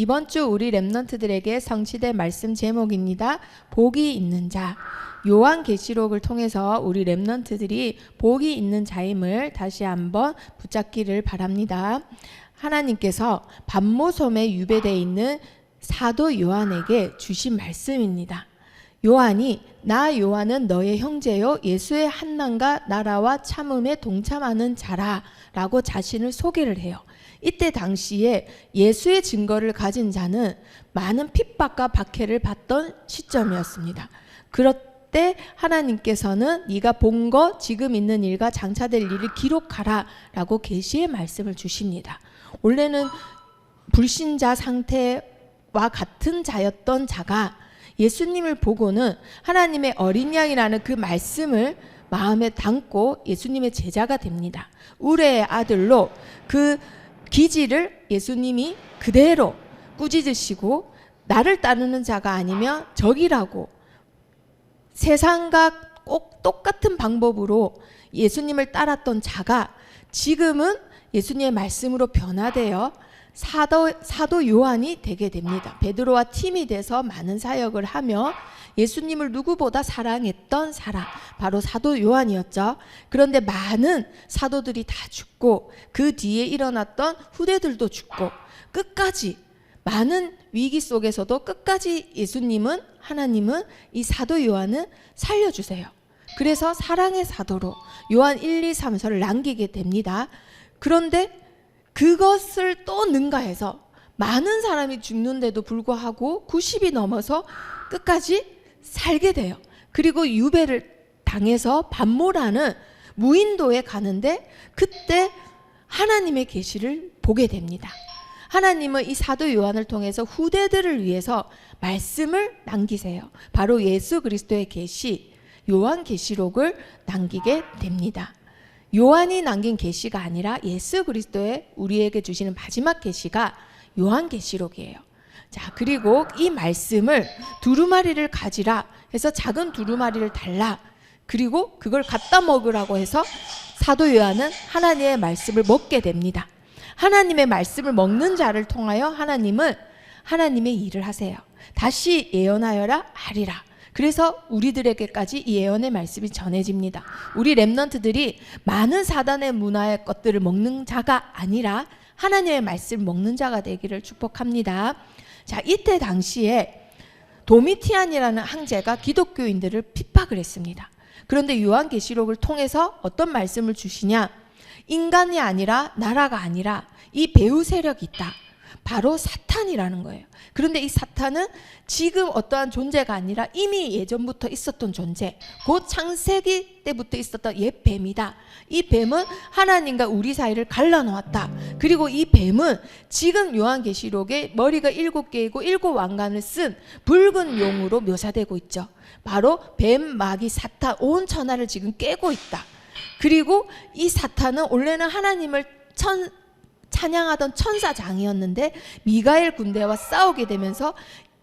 이번 주 우리 랩런트들에게 성취될 말씀 제목입니다. 복이 있는 자. 요한 계시록을 통해서 우리 랩런트들이 복이 있는 자임을 다시 한번 붙잡기를 바랍니다. 하나님께서 반모섬에 유배되어 있는 사도 요한에게 주신 말씀입니다. 요한이 나 요한은 너의 형제요 예수의 한난과 나라와 참음에 동참하는 자라라고 자신을 소개를 해요. 이때 당시에 예수의 증거를 가진 자는 많은 핍박과 박해를 받던 시점이었습니다. 그럴 때 하나님께서는 네가 본거 지금 있는 일과 장차될 일을 기록하라라고 계시의 말씀을 주십니다. 원래는 불신자 상태와 같은 자였던 자가 예수님을 보고는 하나님의 어린 양이라는 그 말씀을 마음에 담고 예수님의 제자가 됩니다. 우레의 아들로 그 기지를 예수님이 그대로 꾸짖으시고 나를 따르는 자가 아니면 적이라고 세상과 꼭 똑같은 방법으로 예수님을 따랐던 자가 지금은 예수님의 말씀으로 변화되어 사도, 사도 요한이 되게 됩니다. 베드로와 팀이 돼서 많은 사역을 하며 예수님을 누구보다 사랑했던 사람, 바로 사도 요한이었죠. 그런데 많은 사도들이 다 죽고 그 뒤에 일어났던 후대들도 죽고 끝까지 많은 위기 속에서도 끝까지 예수님은 하나님은 이 사도 요한은 살려주세요. 그래서 사랑의 사도로 요한 1, 2, 3서를 남기게 됩니다. 그런데 그것을 또 능가해서 많은 사람이 죽는데도 불구하고 90이 넘어서 끝까지 살게 돼요. 그리고 유배를 당해서 반모라는 무인도에 가는데 그때 하나님의 계시를 보게 됩니다. 하나님은 이 사도 요한을 통해서 후대들을 위해서 말씀을 남기세요. 바로 예수 그리스도의 계시 요한 계시록을 남기게 됩니다. 요한이 남긴 계시가 아니라 예수 그리스도의 우리에게 주시는 마지막 계시가 요한 계시록이에요. 자, 그리고 이 말씀을 두루마리를 가지라 해서 작은 두루마리를 달라. 그리고 그걸 갖다 먹으라고 해서 사도 요한은 하나님의 말씀을 먹게 됩니다. 하나님의 말씀을 먹는 자를 통하여 하나님은 하나님의 일을 하세요. 다시 예언하여라 하리라. 그래서 우리들에게까지 이 예언의 말씀이 전해집니다. 우리 랩런트들이 많은 사단의 문화의 것들을 먹는 자가 아니라 하나님의 말씀을 먹는 자가 되기를 축복합니다. 자, 이때 당시에 도미티안이라는 황제가 기독교인들을 핍박을 했습니다. 그런데 요한계시록을 통해서 어떤 말씀을 주시냐? 인간이 아니라 나라가 아니라 이 배후 세력이 있다. 바로 사탄이라는 거예요. 그런데 이 사탄은 지금 어떠한 존재가 아니라 이미 예전부터 있었던 존재, 곧 창세기 때부터 있었던 옛 뱀이다. 이 뱀은 하나님과 우리 사이를 갈라놓았다. 그리고 이 뱀은 지금 요한계시록에 머리가 일곱 개이고 일곱 왕관을 쓴 붉은 용으로 묘사되고 있죠. 바로 뱀, 마귀, 사탄 온 천하를 지금 깨고 있다. 그리고 이 사탄은 원래는 하나님을 천 찬양하던 천사장이었는데 미가엘 군대와 싸우게 되면서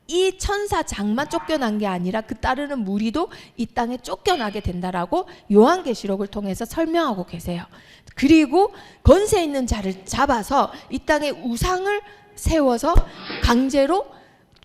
이 천사장만 쫓겨난 게 아니라 그 따르는 무리도 이 땅에 쫓겨나게 된다라고 요한계시록을 통해서 설명하고 계세요. 그리고 권세 있는 자를 잡아서 이 땅에 우상을 세워서 강제로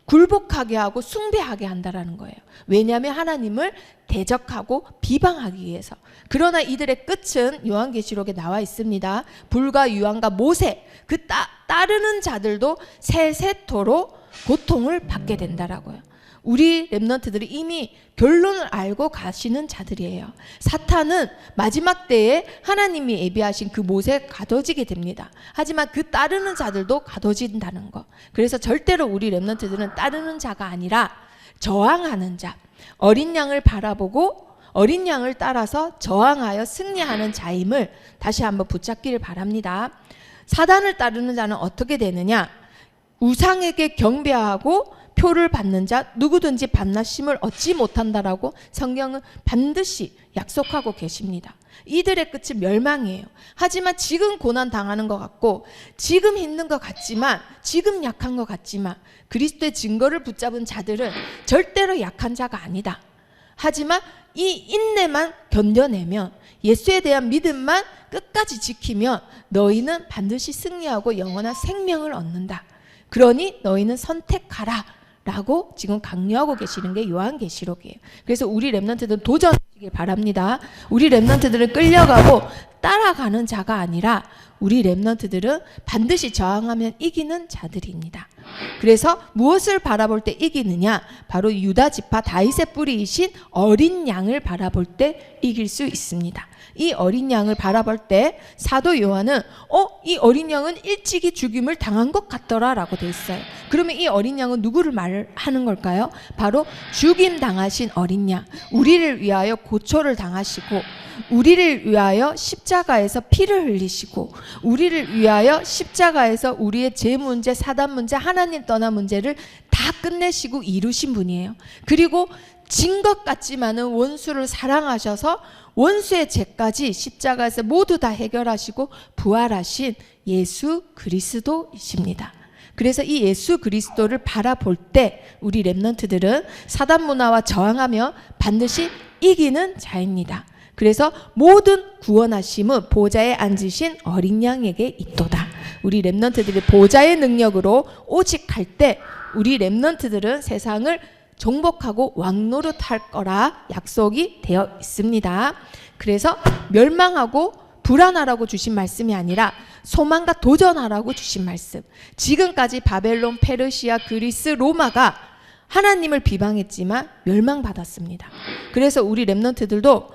굴복하게 하고 숭배하게 한다라는 거예요. 왜냐하면 하나님을 대적하고 비방하기 위해서. 그러나 이들의 끝은 요한계시록에 나와 있습니다. 불과 유한과 모세 그 따, 따르는 자들도 세세토로 고통을 받게 된다라고요. 우리 랩런트들이 이미 결론을 알고 가시는 자들이에요. 사탄은 마지막 때에 하나님이 예비하신 그 못에 가둬지게 됩니다. 하지만 그 따르는 자들도 가둬진다는 거. 그래서 절대로 우리 랩런트들은 따르는 자가 아니라 저항하는 자. 어린 양을 바라보고 어린 양을 따라서 저항하여 승리하는 자임을 다시 한번 붙잡기를 바랍니다. 사단을 따르는 자는 어떻게 되느냐? 우상에게 경배하고 표를 받는 자 누구든지 반나심을 얻지 못한다라고 성경은 반드시 약속하고 계십니다. 이들의 끝은 멸망이에요. 하지만 지금 고난 당하는 것 같고 지금 힘든 것 같지만 지금 약한 것 같지만 그리스도의 증거를 붙잡은 자들은 절대로 약한 자가 아니다. 하지만 이 인내만 견뎌내면 예수에 대한 믿음만 끝까지 지키면 너희는 반드시 승리하고 영원한 생명을 얻는다. 그러니 너희는 선택하라. 라고 지금 강요하고 계시는 게 요한계시록이에요. 그래서 우리 랩런트들은 도전하시길 바랍니다. 우리 랩런트들은 끌려가고 따라가는 자가 아니라 우리 랩런트들은 반드시 저항하면 이기는 자들입니다. 그래서 무엇을 바라볼 때 이기느냐? 바로 유다 지파 다윗의 뿌리이신 어린 양을 바라볼 때 이길 수 있습니다. 이 어린 양을 바라볼 때 사도 요한은 어, 이 어린 양은 일찍이 죽임을 당한 것 같더라라고 돼 있어요. 그러면 이 어린 양은 누구를 말하는 걸까요? 바로 죽임 당하신 어린 양. 우리를 위하여 고초를 당하시고 우리를 위하여 십자가에서 피를 흘리시고 우리를 위하여 십자가에서 우리의 죄 문제, 사단 문제, 하나님 떠난 문제를 다 끝내시고 이루신 분이에요. 그리고 진 것 같지만은 원수를 사랑하셔서 원수의 죄까지 십자가에서 모두 다 해결하시고 부활하신 예수 그리스도이십니다. 그래서 이 예수 그리스도를 바라볼 때 우리 랩런트들은 사단 문화와 저항하며 반드시 이기는 자입니다. 그래서 모든 구원하심은 보좌에 앉으신 어린 양에게 있도다. 우리 랩런트들이 보좌의 능력으로 오직 할때 우리 랩런트들은 세상을 정복하고 왕노릇할 거라 약속이 되어 있습니다. 그래서 멸망하고 불안하라고 주신 말씀이 아니라 소망과 도전하라고 주신 말씀. 지금까지 바벨론, 페르시아, 그리스, 로마가 하나님을 비방했지만 멸망받았습니다. 그래서 우리 랩런트들도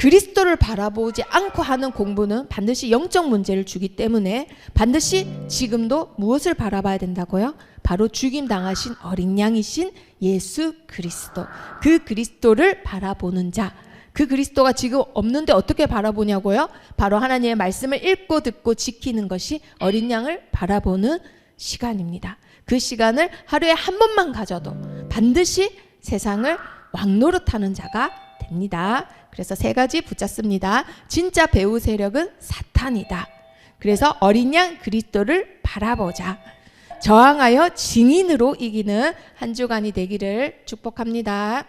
그리스도를 바라보지 않고 하는 공부는 반드시 영적 문제를 주기 때문에 반드시 지금도 무엇을 바라봐야 된다고요? 바로 죽임 당하신 어린 양이신 예수 그리스도. 그 그리스도를 바라보는 자. 그 그리스도가 지금 없는데 어떻게 바라보냐고요? 바로 하나님의 말씀을 읽고 듣고 지키는 것이 어린 양을 바라보는 시간입니다. 그 시간을 하루에 한 번만 가져도 반드시 세상을 왕노릇하는 자가 됩니다. 그래서 세 가지 붙잡습니다. 진짜 배우 세력은 사탄이다. 그래서 어린 양 그리스도를 바라보자. 저항하여 증인으로 이기는 한 주간이 되기를 축복합니다.